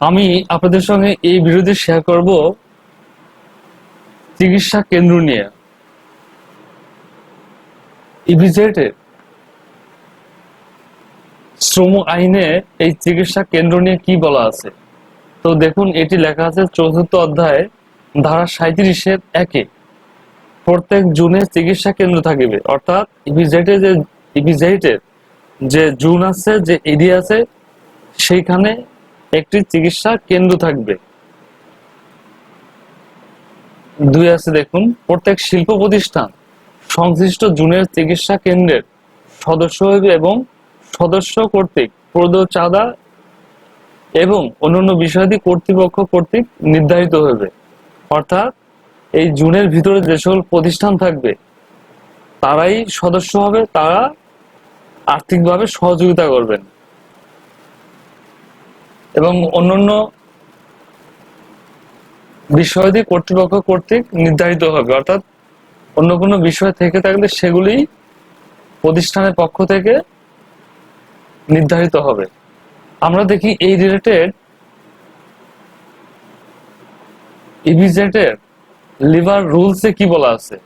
আমি আপনাদের সঙ্গে এই ভিডিওতে শেয়ার করব চিকিৎসা কেন্দ্র নিয়ে। ইভিজেটের শ্রম আইনে এই চিকিৎসা কেন্দ্র নিয়ে কি বলা আছে? তো দেখুন, এটি লেখা আছে চতুর্থ অধ্যায়, ধারা সাঁত্রিশের একে। প্রত্যেক জুনে চিকিৎসা কেন্দ্র থাকিবে। অর্থাৎ ইভিজেটের যে ইভিজেটের যে জুন আছে, যে এরিয়া আছে, সেইখানে একটি চিকিৎসা কেন্দ্র থাকবে। দুই আছে দেখুন, প্রত্যেক শিল্প প্রতিষ্ঠান সংশ্লিষ্ট জুনের চিকিৎসা কেন্দ্রের সদস্য হইবে এবং সদস্য কর্তৃক প্রদত্ত চাঁদা এবং অন্যান্য বিষয়াদি কর্তৃপক্ষ কর্তৃক নির্ধারিত হইবে। অর্থাৎ এই জুনের ভিতরে যে সকল প্রতিষ্ঠান থাকবে, তারাই সদস্য হবে, তারা আর্থিকভাবে সহযোগিতা করবেন। এবং অন্যান্য বিষয়াদি কর্তৃপক্ষ কর্তৃক নির্ধারিত হবে। অর্থাৎ অন্য কোনো বিষয় থেকে থাকলে সেগুলি প্রতিষ্ঠানের পক্ষ থেকে নির্ধারিত হবে। আমরা দেখি এই রিলেটেড ইভিজেটের লিভার রুলসে কি বলা আছে?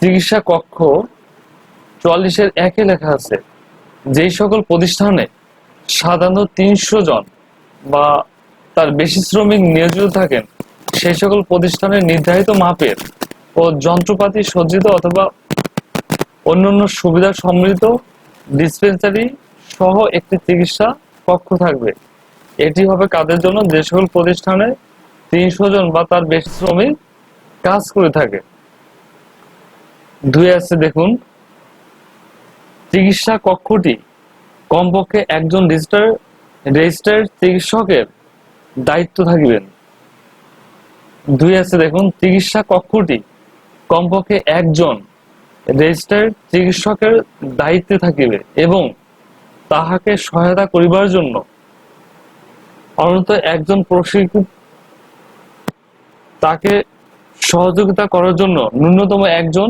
চিকিৎসা কক্ষ চুয়াল্লিশের একে লেখা আছে, যেই সকল প্রতিষ্ঠানে সাধারণত তিনশো জন বা তার বেশি শ্রমিক নিয়োজিত থাকেন, সেই সকল প্রতিষ্ঠানের নির্ধারিত মাপের ও যন্ত্রপাতি সজ্জিত অথবা অন্যান্য সুবিধা সমৃদ্ধ ডিসপেন্সারি সহ একটি চিকিৎসা কক্ষ থাকবে। এটি হবে কাদের জন্য? যে সকল প্রতিষ্ঠানে তিনশো জন বা তার বেশি শ্রমিক কাজ করে থাকে। দুই আছে দেখুন, চিকিৎসা কক্ষটি কমপক্ষে একজন রেজিস্টার রেজিস্টার চিকিৎসকের দায়িত্ব থাকবেন। দুই আছে দেখুন, চিকিৎসা কক্ষটি কমপক্ষে একজন রেজিস্টার চিকিৎসকের দায়িত্বে থাকিবে এবং তাহাকে সহায়তা করিবার জন্য অনন্ত একজন প্রশিক্ষিত তাকে সহযোগিতা করার জন্য ন্যূনতম একজন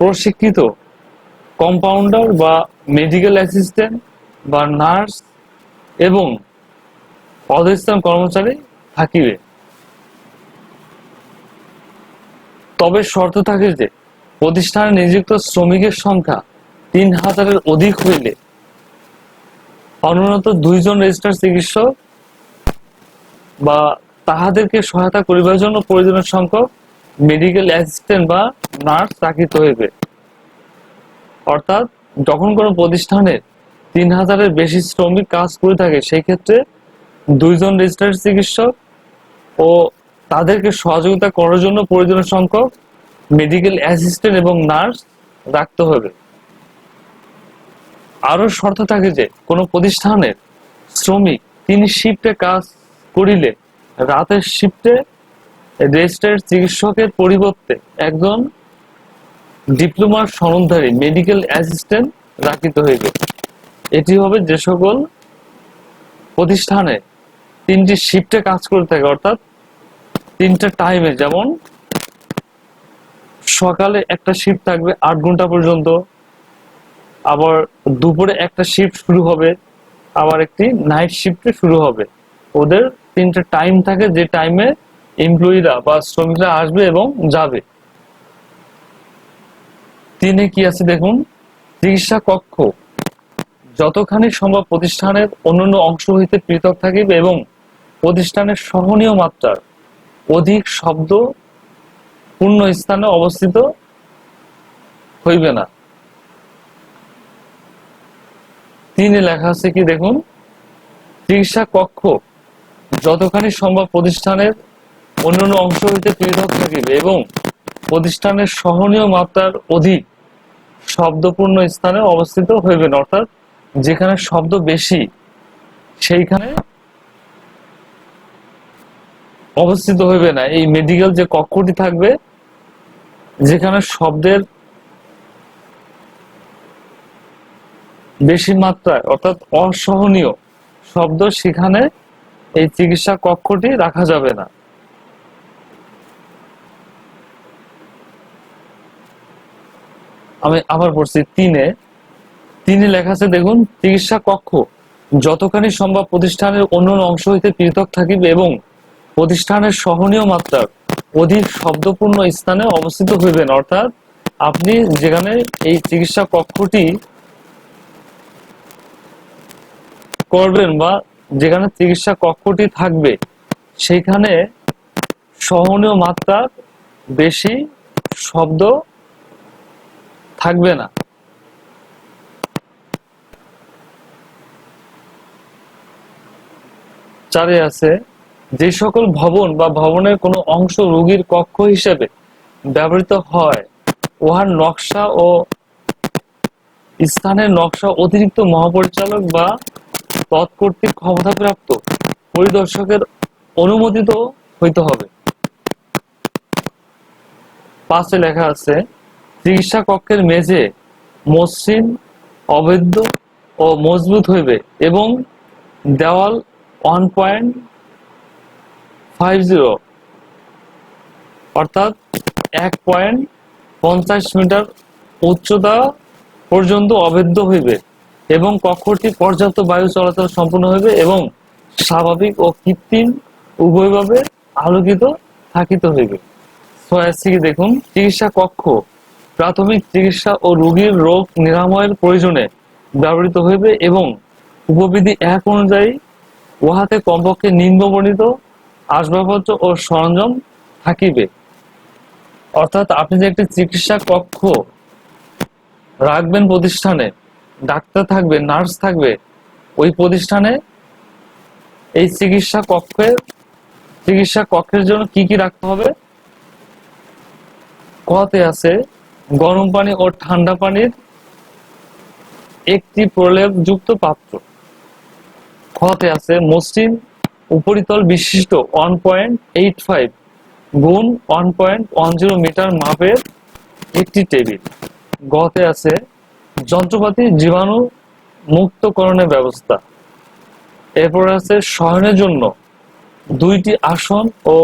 প্রশিক্ষিত কম্পাউন্ডার বা মেডিকেল অ্যাসিস্ট্যান্ট বা নার্স এবং অধস্থান কর্মচারী থাকিবে। তবে শর্ত থাকে যে, প্রতিষ্ঠানে নিযুক্ত শ্রমিকের সংখ্যা তিন হাজারের অধিক হইলে অনুন্নত দুইজন রেজিস্টার চিকিৎসক বা তাহাদেরকে সহায়তা করিবার জন্য প্রয়োজনীয় সংখ্যক মেডিকেল অ্যাসিস্ট্যান্ট বা নার্স চাকরিত হইবে। অর্থাৎ যখন কোনো প্রতিষ্ঠানের তিন হাজারের বেশি শ্রমিক কাজ করে থাকে, সেই ক্ষেত্রে দুইজন রেজিস্টার্ড চিকিৎসক ও তাদেরকে সহযোগিতা করার জন্য প্রয়োজনীয় সংখ্যক মেডিকেল অ্যাসিস্ট্যান্ট এবং নার্স রাখতে হবে। আরও শর্ত থাকে যে, কোনো প্রতিষ্ঠানের শ্রমিক তিনি শিফটে কাজ করিলে রাতের শিফটে রেজিস্টার্ড চিকিৎসকের পরিবর্তে একজন ডিপ্লোমার সনদধারী মেডিকেল অ্যাসিস্ট্যান্ট রাখিত হইবে এটি হবে যে সকল প্রতিষ্ঠানে তিনটি শিফটে কাজ করে থাকে, অর্থাৎ তিনটা টাইমে যেমন সকালে একটা শিফট থাকবে আট ঘণ্টা পর্যন্ত, আবার দুপুরে একটা শিফট শুরু হবে, আবার একটি নাইট শিফটে শুরু হবে। ওদের তিনটা টাইম থাকে যে টাইমে এমপ্লয়িরা বা শ্রমিকরা আসবে এবং যাবে। তিনে কি আছে দেখুন? চিকিৎসা কক্ষ। যতখানি সম্ভব প্রতিষ্ঠানের অন্যান্য অংশ হইতে পৃথক থাকিবে এবং প্রতিষ্ঠানের সহনীয় মাত্রার অধিক শব্দ পূর্ণ স্থানে অবস্থিত হইবে না। তিনে লেখা আছে কি দেখুন? চিকিৎসা কক্ষ। যতখানি সম্ভব প্রতিষ্ঠানের অন্যান্য অংশ হইতে পৃথক থাকিবে এবং প্রতিষ্ঠানের সহনীয় মাত্রার অধিক শব্দপূর্ণ স্থানে অবস্থিত হইবে না অর্থাৎ যেখানে শব্দ বেশি, সেইখানে অবস্থিত হইবে না। এই মেডিকেল যে কক্ষটি থাকবে, যেখানে শব্দের বেশি মাত্রায়, অর্থাৎ অসহনীয় শব্দ, সেখানে এই চিকিৎসা কক্ষটি রাখা যাবে না। আমি আবার পড়ছি তিনে। তিনে লেখা আছে, দেখুন, চিকিৎসা কক্ষ। যতখানি সম্ভব প্রতিষ্ঠানের অন্য অংশ হইতে পৃথক থাকিবে এবং প্রতিষ্ঠানের সহনীয় মাত্রার অধিক শব্দপূর্ণ স্থানে অবস্থিত হইবেন। অর্থাৎ আপনি যেখানে এই চিকিৎসা কক্ষটি করবেন বা যেখানে চিকিৎসা কক্ষটি থাকবে সেখানে সহনীয় মাত্রার বেশি শব্দ থাকবে না। চারে আছে, যে সকল ভবন বা ভবনের কোনো অংশ রোগীর কক্ষ হিসেবে ব্যবহৃত হয়, উহার নকশা ও স্থানের নকশা অতিরিক্ত মহাপরিচালক বা তৎকর্তৃক ক্ষমতাপ্রাপ্ত পরিদর্শকের অনুমোদিত হইতে হবে। পাশে লেখা আছে চিকিৎসা কক্ষের মেঝে মসৃণ, অবৈধ ও মজবুত হইবে এবং দেওয়াল ওয়ান পয়েন্ট ফাইভ জিরো অর্থাৎ এক পয়েন্ট পঞ্চাশ মিটার উচ্চতা পর্যন্ত অভেদ্য হইবে এবং কক্ষটি পর্যাপ্ত বায়ু চলাচল সম্পূর্ণ হইবে এবং স্বাভাবিক ও কৃত্রিম উভয়ভাবে আলোকিত থাকিতে হইবে। ছয়াশিকে দেখুন চিকিৎসা কক্ষ প্রাথমিক চিকিৎসা ও রোগীর রোগ নিরাময়ের প্রয়োজনে ব্যবহৃত হইবে এবং উপবিধি এক অনুযায়ী উহাতে কমপক্ষে নিম্নবর্ণিত আসবাবপত্র ও সরঞ্জাম থাকিবে। অর্থাৎ আপনি যে একটি চিকিৎসা কক্ষ রাখবেন প্রতিষ্ঠানে, ডাক্তার থাকবে, নার্স থাকবে, ওই প্রতিষ্ঠানে এই চিকিৎসা কক্ষের চিকিৎসা কক্ষের জন্য কি কি রাখতে হবে? কতে আছে গরম পানি ও ঠান্ডা পানির একটি প্রলেপযুক্ত পাত্র। খতে আছে মসৃণ উপরিতল বিশিষ্ট ওয়ান পয়েন্ট এইট ফাইভ গুণ one point one zero metre মাপের একটি টেবিল। গতে আছে যন্ত্রপাতি জীবাণু মুক্তকরণের ব্যবস্থা। এরপর আছে শয়নের জন্য দুইটি আসন ও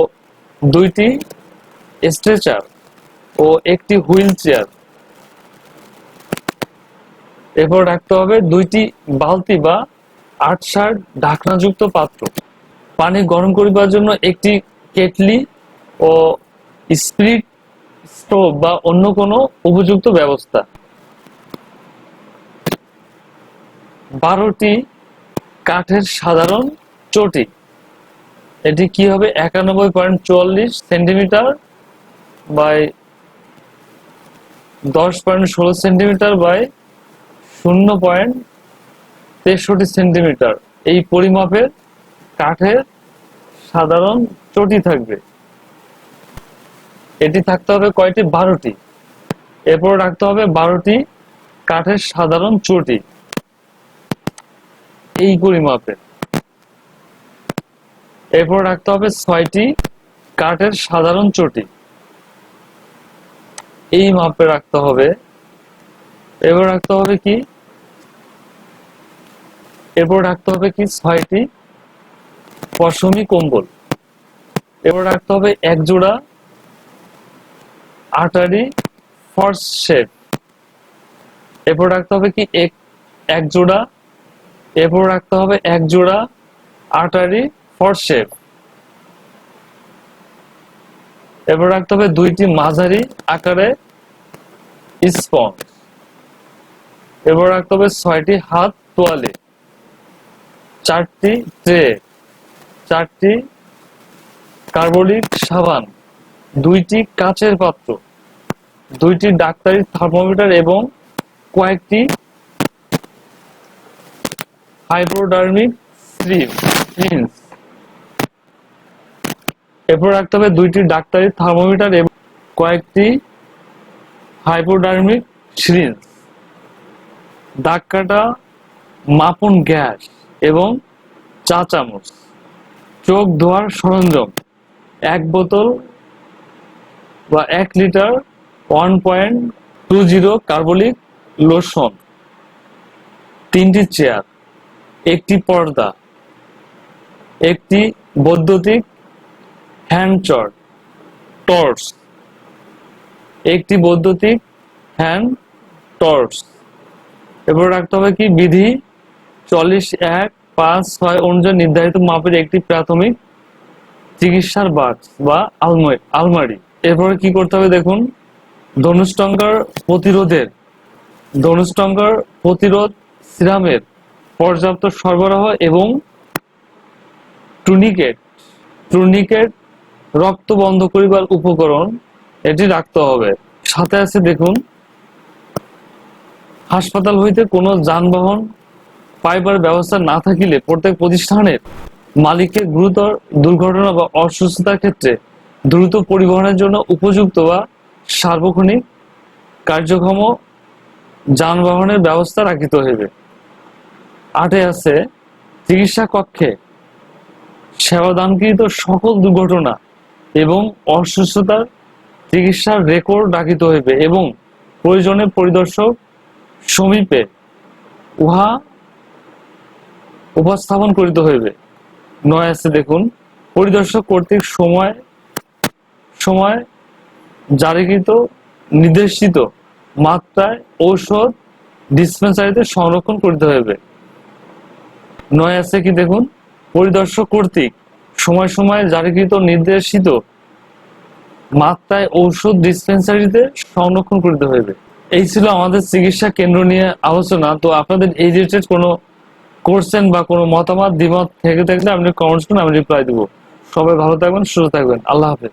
দুইটি স্ট্রেচার ও একটি হুইল চেয়ার। এরপর রাখতে হবে দুইটি বালতি বা আটসার ঢাকনাযুক্ত পাত্র। পানি গরম করিবার জন্য একটি কেটলি ও স্প্রিট স্টোভ বা অন্য কোনো উপযুক্ত ব্যবস্থা। বারোটি কাঠের সাধারণ চটি। এটি কি হবে একানব্বই পয়েন্ট চুয়াল্লিশ সেন্টিমিটার বাই দশ পয়েন্ট ষোলো সেন্টিমিটার বাই শূন্য পয়েন্ট তেষট্টি সেন্টিমিটার। এই পরিমাপের কাঠের সাধারণ চটি থাকবে। এটি থাকতে হবে কয়টি? বারোটি। এরপর রাখতে হবে বারোটি কাঠের সাধারণ চটি। এই পরিমাপের এরপর রাখতে হবে ছয়টি কাঠের সাধারণ চটি। এই মাপে রাখতে হবে। এবার রাখতে হবে কি? এরপর রাখতে হবে কি? ছয়টি পশমি কম্বল। এবার রাখতে হবে এক জোড়া আটারি ফর্স শেপ। এরপর রাখতে হবে কি? এক এক জোড়া। এরপর রাখতে হবে এক জোড়া আটারি ফর্স শেপ। এরপর রাখতে হবে দুইটি মাঝারি আকারে স্পঞ্জ। এরপর রাখতে হবে ছয়টি হাত তোয়ালে। চারটি ট্রে, চারটি কার্বলিক সাবান, দুইটি কাচের পাত্র, দুইটি ডাক্তারি থার্মোমিটার এবং কয়েকটি হাইপোডার্মিক সিরিঞ্জ। এরপর রাখতে হবে দুইটি ডাক্তারি থার্মোমিটার এবং কয়েকটি হাইপোডার্মিক সিরিঞ্জ। দাগ কাটা, মাপন গ্যাস এবং চা চামচ। চোখ ধোয়ার সরঞ্জাম। এক বোতল বা এক litre one point two zero carbolic lotion. তিনটি চেয়ার, একটি পর্দা, একটি বৈদ্যুতিক হ্যান্ড চট, টর্চ। একটি বৈদ্যুতিক হ্যান্ড টর্চ। এরপর রাখতে হবে কি? বিধি চল্লিশ এক পাঁচ ছয় অনুযায়ী নির্ধারিত মাপের একটি প্রাথমিক চিকিৎসার বাক্স বা আলমারি আলমারি। এরপরে কি করতে হবে দেখুন? ধনুষ্টঙ্কার প্রতিরোধের ধনুষ্টঙ্কার প্রতিরোধ সিরামের পর্যাপ্ত সরবরাহ এবং টুনিকেট টুনিকেট রক্ত বন্ধ করিবার উপকরণ এটি রাখতে হবে। সাথে আছে দেখুন, হাসপাতাল হইতে কোনো যানবাহন পাইবার ব্যবস্থা না থাকিলে প্রত্যেক প্রতিষ্ঠানের মালিককে গুরুতর দুর্ঘটনা বা অসুস্থতার ক্ষেত্রে দ্রুত পরিবহনের জন্য উপযুক্ত বা সার্বক্ষণিক কার্যক্ষম যানবাহনের ব্যবস্থা রাখিতে হইবে। আটে আছে, চিকিৎসা কক্ষে সেবাদানকৃত সকল দুর্ঘটনা এবং অসুস্থতার চিকিৎসার রেকর্ড রাখিতে হইবে এবং প্রয়োজনে পরিদর্শক সমীপে উহা উপস্থাপন করিতে হইবে। নয় আছে দেখুন, পরিদর্শক কর্তৃক সময় সময় জারিকৃত, নির্দেশিত মাত্রায় ঔষধ ডিসপেন্সারিতে সংরক্ষণ করিতে হইবে। নয় আছে কি দেখুন, পরিদর্শক কর্তৃক সময় সময় জারিকৃত, নির্দেশিত মাত্রায় ঔষধ ডিসপেন্সারিতে সংরক্ষণ করতে হইবে। এই ছিল আমাদের চিকিৎসা কেন্দ্র নিয়ে আলোচনা। তো আপনাদের এই রিলেটেড কোনো কোশ্চেন বা কোনো মতামত, দ্বিমত থেকে থাকলে আপনি কমেন্টস করুন, আমি রিপ্লাই দিব। সবাই ভালো থাকবেন, সুস্থ থাকবেন। আল্লাহ হাফেজ।